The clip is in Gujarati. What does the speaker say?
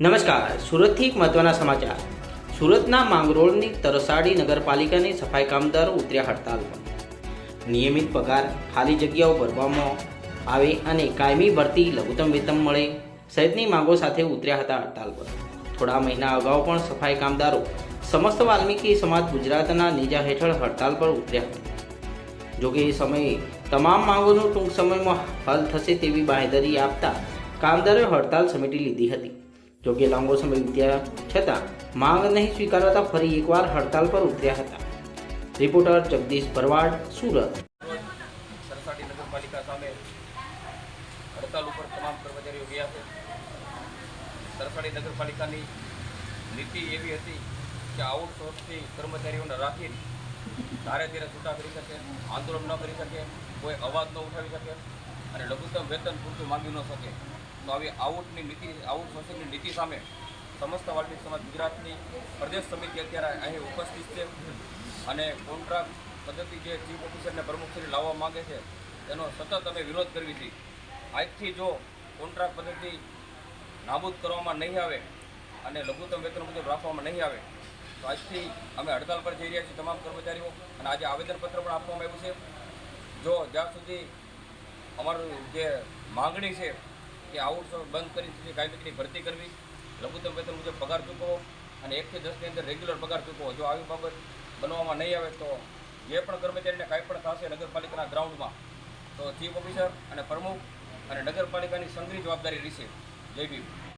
નમસ્કાર, સુરતથી એક મહત્વના સમાચાર. સુરતના માંગરોળની તરસાડી નગરપાલિકાની સફાઈ કામદારો ઉતર્યા હડતાલ પર નિયમિત પગાર, ખાલી જગ્યાઓ ભરવામાં આવે અને કાયમી ભરતી લઘુત્તમ વેતન મળે સહિતની માંગો સાથે ઉતર્યા હતા હડતાલ પર થોડા મહિના અગાઉ પણ સફાઈ કામદારો સમસ્ત વાલ્મીકી સમાજ ગુજરાતના નેજા હેઠળ હડતાલ પર ઉતર્યા હતા. જોકે એ સમયે તમામ માંગોનું ટૂંક સમયમાં હલ થશે તેવી બાંહેધરી આપતા કામદારોએ હડતાલ સમેટી લીધી હતી. જોકે લાંબો સમય વીત્યા છતાં માંગ નહીં સ્વીકારાતા ફરી એકવાર હડતાલ પર ઉતર્યા હતા. રિપોર્ટર જગદીશ ભરવાડ, સુરત. સરસાડી નગરપાલિકા સામે હડતાલ ઉપર તમામ કર્મચારીઓ ગયા છે. સરસાડી નગરપાલિકાની નીતિ એવી હતી કે આઉટસોર્સથી કર્મચારીઓને રાખીને ધારે ધીરે છૂટા કરી શકે, આંદોલન ન કરી શકે, કોઈ અવાજ ન ઉઠાવી શકે અને લઘુત્તમ વેતન પૂરતું માંગી ન શકે. તો આવી આઉટની નીતિ, આઉટ આઉટસોર્સિંગની નીતિ સામે સમસ્ત વાલ્મીક સમાજ ગુજરાતની પ્રદેશ સમિતિ અત્યારે અહીં ઉપસ્થિત છે. અને કોન્ટ્રાક્ટ પદ્ધતિ જે ચીફ ઓફિસરને પ્રમુખશ્રી લાવવા માગે છે તેનો સતત અમે વિરોધ કરવી છે. આજથી જો કોન્ટ્રાક્ટ પદ્ધતિ નાબૂદ કરવામાં નહીં આવે અને લઘુત્તમ વેતન મુજબ રાખવામાં નહીં આવે, તો આજથી અમે હડતાલ પર જઈ રહ્યા છીએ તમામ કર્મચારીઓ અને આજે આવેદનપત્ર પણ આપવામાં આવ્યું છે. જો જ્યાં સુધી અમારું જે માંગણી છે કે આઉટસોર્સ બંધ કરી છે કાયદેસરની ભરતી કરવી. લઘુત્તમ વેતન મુજબ પગાર ચૂકવો અને એકથી દસની અંદર રેગ્યુલર પગાર ચૂકવો. જો આવી બાબત બનવામાં નહીં આવે તો જે પણ કર્મચારીને કાંઈ પણ થશે નગરપાલિકાના ગ્રાઉન્ડમાં, તો ચીફ ઓફિસર અને પ્રમુખ અને નગરપાલિકાની સંઘની જવાબદારી રહેશે. જય ભીમ.